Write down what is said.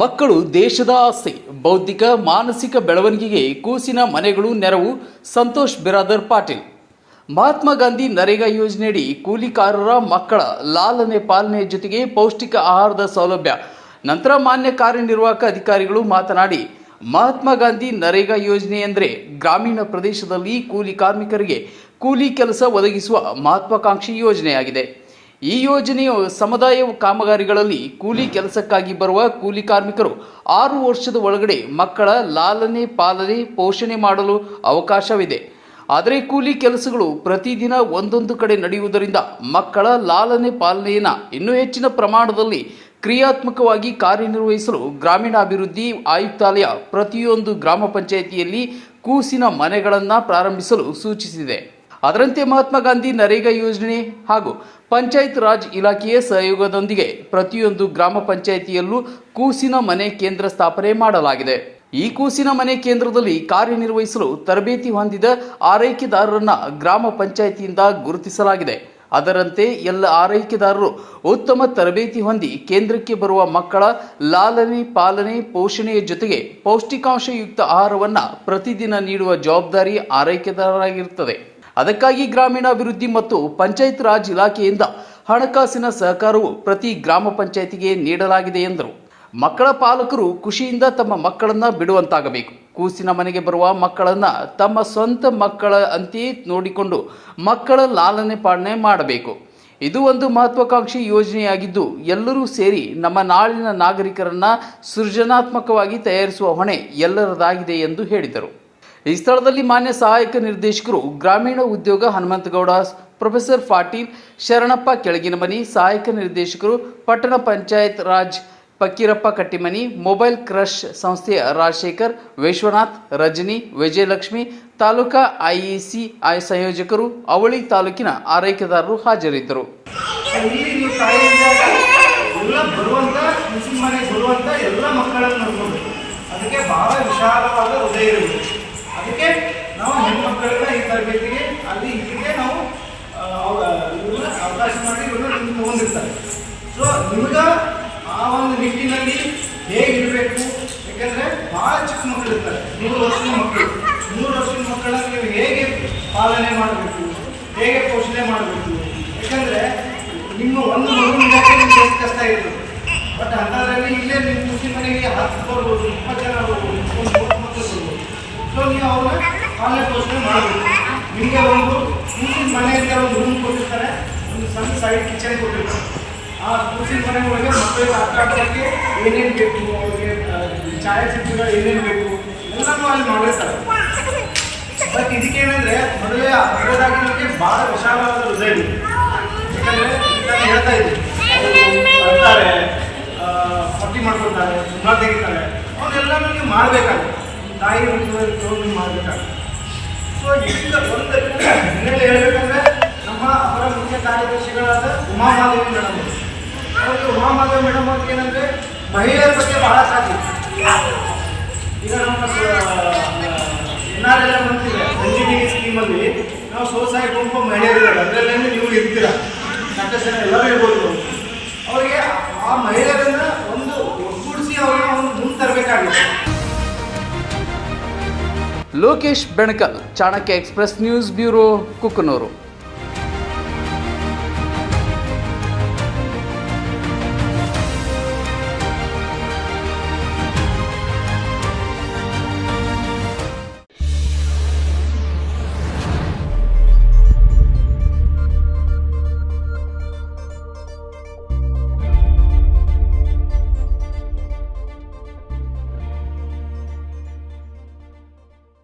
ಮಕ್ಕಳು ದೇಶದ ಆಸ್ತಿ ಬೌದ್ಧಿಕ, ಮಾನಸಿಕ ಬೆಳವಣಿಗೆಗೆ ಕೂಸಿನ ಮನೆಗಳು ನೆರವು, ಸಂತೋಷ್ ಬಿರಾದರ್ ಪಾಟೀಲ್. ಮಹಾತ್ಮ ಗಾಂಧಿ ನರೇಗಾ ಯೋಜನೆಯಡಿ ಕೂಲಿಕಾರರ ಮಕ್ಕಳ ಲಾಲನೆ ಪಾಲನೆ ಜೊತೆಗೆ ಪೌಷ್ಟಿಕ ಆಹಾರದ ಸೌಲಭ್ಯ. ನಂತರ ಮಾನ್ಯ ಕಾರ್ಯನಿರ್ವಾಹಕ ಅಧಿಕಾರಿಗಳು ಮಾತನಾಡಿ, ಮಹಾತ್ಮ ಗಾಂಧಿ ನರೇಗಾ ಯೋಜನೆ ಎಂದರೆ ಗ್ರಾಮೀಣ ಪ್ರದೇಶದಲ್ಲಿ ಕೂಲಿ ಕಾರ್ಮಿಕರಿಗೆ ಕೂಲಿ ಕೆಲಸ ಒದಗಿಸುವ ಮಹತ್ವಾಕಾಂಕ್ಷಿ ಯೋಜನೆಯಾಗಿದೆ. ಈ ಯೋಜನೆಯು ಸಮುದಾಯ ಕಾಮಗಾರಿಗಳಲ್ಲಿ ಕೂಲಿ ಕೆಲಸಕ್ಕಾಗಿ ಬರುವ ಕೂಲಿ ಕಾರ್ಮಿಕರು ಆರು ವರ್ಷದ ಒಳಗಡೆ ಮಕ್ಕಳ ಲಾಲನೆ, ಪಾಲನೆ, ಪೋಷಣೆ ಮಾಡಲು ಅವಕಾಶವಿದೆ. ಆದರೆ ಕೂಲಿ ಕೆಲಸಗಳು ಪ್ರತಿದಿನ ಒಂದೊಂದು ಕಡೆ ನಡೆಯುವುದರಿಂದ ಮಕ್ಕಳ ಲಾಲನೆ, ಪಾಲನೆಯನ್ನು ಇನ್ನೂ ಹೆಚ್ಚಿನ ಪ್ರಮಾಣದಲ್ಲಿ ಕ್ರಿಯಾತ್ಮಕವಾಗಿ ಕಾರ್ಯನಿರ್ವಹಿಸಲು ಗ್ರಾಮೀಣಾಭಿವೃದ್ಧಿ ಆಯುಕ್ತಾಲಯ ಪ್ರತಿಯೊಂದು ಗ್ರಾಮ ಪಂಚಾಯಿತಿಯಲ್ಲಿ ಕೂಸಿನ ಮನೆಗಳನ್ನು ಪ್ರಾರಂಭಿಸಲು ಸೂಚಿಸಿದೆ. ಅದರಂತೆ ಮಹಾತ್ಮ ಗಾಂಧಿ ನರೇಗಾ ಯೋಜನೆ ಹಾಗೂ ಪಂಚಾಯತ್ ರಾಜ್ ಇಲಾಖೆಯ ಸಹಯೋಗದೊಂದಿಗೆ ಪ್ರತಿಯೊಂದು ಗ್ರಾಮ ಪಂಚಾಯಿತಿಯಲ್ಲೂ ಕೂಸಿನ ಮನೆ ಕೇಂದ್ರ ಸ್ಥಾಪನೆ ಮಾಡಲಾಗಿದೆ. ಈ ಕೂಸಿನ ಮನೆ ಕೇಂದ್ರದಲ್ಲಿ ಕಾರ್ಯನಿರ್ವಹಿಸಲು ತರಬೇತಿ ಹೊಂದಿದ ಆರೈಕೆದಾರರನ್ನ ಗ್ರಾಮ ಪಂಚಾಯಿತಿಯಿಂದ ಗುರುತಿಸಲಾಗಿದೆ. ಅದರಂತೆ ಎಲ್ಲ ಆರೈಕೆದಾರರು ಉತ್ತಮ ತರಬೇತಿ ಹೊಂದಿ ಕೇಂದ್ರಕ್ಕೆ ಬರುವ ಮಕ್ಕಳ ಲಾಲನೆ, ಪಾಲನೆ, ಪೋಷಣೆಯ ಜೊತೆಗೆ ಪೌಷ್ಟಿಕಾಂಶಯುಕ್ತ ಆಹಾರವನ್ನು ಪ್ರತಿದಿನ ನೀಡುವ ಜವಾಬ್ದಾರಿ ಆರೈಕೆದಾರರಾಗಿರುತ್ತದೆ. ಅದಕ್ಕಾಗಿ ಗ್ರಾಮೀಣಾಭಿವೃದ್ಧಿ ಮತ್ತು ಪಂಚಾಯತ್ ರಾಜ್ ಇಲಾಖೆಯಿಂದ ಹಣಕಾಸಿನ ಸಹಕಾರವು ಪ್ರತಿ ಗ್ರಾಮ ಪಂಚಾಯತಿಗೆ ನೀಡಲಾಗಿದೆ ಎಂದರು. ಮಕ್ಕಳ ಪಾಲಕರು ಖುಷಿಯಿಂದ ತಮ್ಮ ಮಕ್ಕಳನ್ನ ಬಿಡುವಂತಾಗಬೇಕು. ಕೂಸಿನ ಮನೆಗೆ ಬರುವ ಮಕ್ಕಳನ್ನ ತಮ್ಮ ಸ್ವಂತ ಮಕ್ಕಳ ಅಂತೆಯೇ ನೋಡಿಕೊಂಡು ಮಕ್ಕಳ ಲಾಲನೆ ಪಾಲನೆ ಮಾಡಬೇಕು. ಇದು ಒಂದು ಮಹತ್ವಾಕಾಂಕ್ಷಿ ಯೋಜನೆಯಾಗಿದ್ದು, ಎಲ್ಲರೂ ಸೇರಿ ನಮ್ಮ ನಾಳಿನ ನಾಗರಿಕರನ್ನ ಸೃಜನಾತ್ಮಕವಾಗಿ ತಯಾರಿಸುವ ಹೊಣೆ ಎಲ್ಲರದಾಗಿದೆ ಎಂದು ಹೇಳಿದರು. ಈ ಸ್ಥಳದಲ್ಲಿ ಮಾನ್ಯ ಸಹಾಯಕ ನಿರ್ದೇಶಕರು ಗ್ರಾಮೀಣ ಉದ್ಯೋಗ ಹನುಮಂತಗೌಡ, ಪ್ರೊಫೆಸರ್ ಪಾಟೀಲ್ ಶರಣಪ್ಪ ಕೆಳಗಿನ ಮನಿ ಸಹಾಯಕ ನಿರ್ದೇಶಕರು ಪಟ್ಟಣ ಪಂಚಾಯತ್ ರಾಜ್ ಪಕ್ಕೀರಪ್ಪ ಕಟ್ಟಿಮನಿ, ಮೊಬೈಲ್ ಕ್ರಶ್ ಸಂಸ್ಥೆಯ ರಾಜಶೇಖರ್, ವಿಶ್ವನಾಥ್, ರಜನಿ, ವಿಜಯಲಕ್ಷ್ಮಿ, ತಾಲೂಕಾ ಐಇಸಿ ಐ ಸಂಯೋಜಕರು, ಅವಳಿ ತಾಲೂಕಿನ ಆರೈಕೆದಾರರು ಹಾಜರಿದ್ದರು. ಅದಕ್ಕೆ ಬಹಳ ವಿಶಾಲವಾದ ಹೃದಯ ಅದಕ್ಕೆ ನಾವು ಹೆಣ್ಮಕ್ಕಳನ್ನ ಈ ತರಬೇತಿಗೆ ಅಲ್ಲಿ ಇಲ್ಲಿಗೆ ನಾವು ಇವ್ರನ್ನ ಅವಕಾಶ ಮಾಡಿ ನಿಮ್ಗೆ ತಗೊಂಡಿರ್ತಾರೆ. ಸೊ ನಿಮಗ ಆ ಒಂದು ನಿಟ್ಟಿನಲ್ಲಿ ಹೇಗಿರಬೇಕು? ಯಾಕಂದ್ರೆ ಬಹಳ ಚಿಕ್ಕ ಮಕ್ಕಳು ಇರ್ತಾರೆ ಮೂರು ವರ್ಷದ ಮಕ್ಕಳು. ಮೂರು ವರ್ಷದ ಮಕ್ಕಳನ್ನ ನೀವು ಹೇಗೆ ಪಾಲನೆ ಮಾಡಬೇಕು? ಹೇಗೆ ಪೋಷಣೆ ಮಾಡಬೇಕು? ಯಾಕಂದ್ರೆ ನಿಮ್ಮ ಒಂದು ಮಗುವಿನ ನಿಮ್ಗೆ ಕಷ್ಟ ಇರ್ತದೆ? ಬಟ್ ಅಂಥದ್ರಲ್ಲಿ ಇಲ್ಲೇ ನಿಮ್ಮ ಖುಷಿ ಮನೆಗೆ ಹತ್ತು ಬರ್ಬೋದು, ಇಪ್ಪತ್ತು ಜನ ಬರ್ಬೋದು ಒಂದು ಮೂವತ್ತು ಮಕ್ಕಳು ಬರ್ಬೋದು ಸೊ ನೀವು ಅವ್ರನ್ನ ಪಾಲನೆ ಪೋಷಣೆ ಮಾಡಬೇಕು ನಿಮಗೆ ಒಂದು ಮುಸ್ಲಿಂ ಮನೆಯಿಂದ ಒಂದು ರೂಮ್ ಕೊಟ್ಟಿರ್ತಾರೆ ಒಂದು ಸಣ್ಣ ಸೈಡ್ ಕಿಚನ್ ಕೊಟ್ಟಿರ್ತಾರೆ ಆ ಮುಸ್ಲಿಂ ಮನೆ ಒಳಗೆ ಮಕ್ಕಳಿಗೆ ಆಟ ಆಡೋಕ್ಕೆ ಏನೇನು ಬೇಕು ಅವ್ರಿಗೆ ಆ, ಛಾಯಾಚಿತ್ರಗಳು ಏನೇನು ಬೇಕು ಎಲ್ಲನೂ ಅಲ್ಲಿ ಮಾಡಿರ್ತಾರೆ ಬಟ್ ಇದಕ್ಕೇನಂದ್ರೆ ಮೊದಲೇ ಮೊದಲಾಗಿ ನಮಗೆ ಬಹಳ ವಿಶಾಲವಾದ ಹೃದಯ ಇದೆ ಯಾಕಂದ್ರೆ ನಾನು ಹೇಳ್ತಾ ಇದ್ದೆ ಅವರು ಬರ್ತಾರೆ ಆ, ಪಟ್ಟಿ ಮಾಡ್ಕೊತಾರೆ ಸುಮ್ಮನೆ ತೆಗಿತಾರೆ ಅವನ್ನೆಲ್ಲನೂ ನೀವು ಮಾಡಬೇಕಾಗುತ್ತೆ ತಾಯಿ ರೂಪದಲ್ಲಿ ಮಾಡಬೇಕಾಗುತ್ತೆ ಸೊ ಇದರಿಂದ ಒಂದು ಹಿನ್ನೆಲೆ ಹೇಳ್ಬೇಕಂದ್ರೆ ನಮ್ಮ ಅವರ ಮುಖ್ಯ ಕಾರ್ಯದರ್ಶಿಗಳಾದ ಉಮಾಮಾದೇವಿ ಮೇಡಮ್ ಅವ್ರಿಗೆ ಉಮಾಮಾದೇವಿ ಮೇಡಮ್ ಅವ್ರಿಗೆ ಏನಂದ್ರೆ ಮಹಿಳೆಯರ ಬಗ್ಗೆ ಬಹಳ ಸಾಧ್ಯ ಈಗ ನಮ್ಮ ಎನ್ ಆರ್ ಎಲ್ ಅಂತಿದೆ ಸ್ಕೀಮಲ್ಲಿ ನಾವು ಸ್ವಸಹಾಯ ಗುಂಪು ಮಹಿಳೆಯರು ಅದರಲ್ಲೇ ನೀವು ಇರ್ತೀರ. ಜನ ಎಲ್ಲರೂ ಇರ್ಬೋದು. Lokesh Benakal Chanakya express news bureau Kukkanuru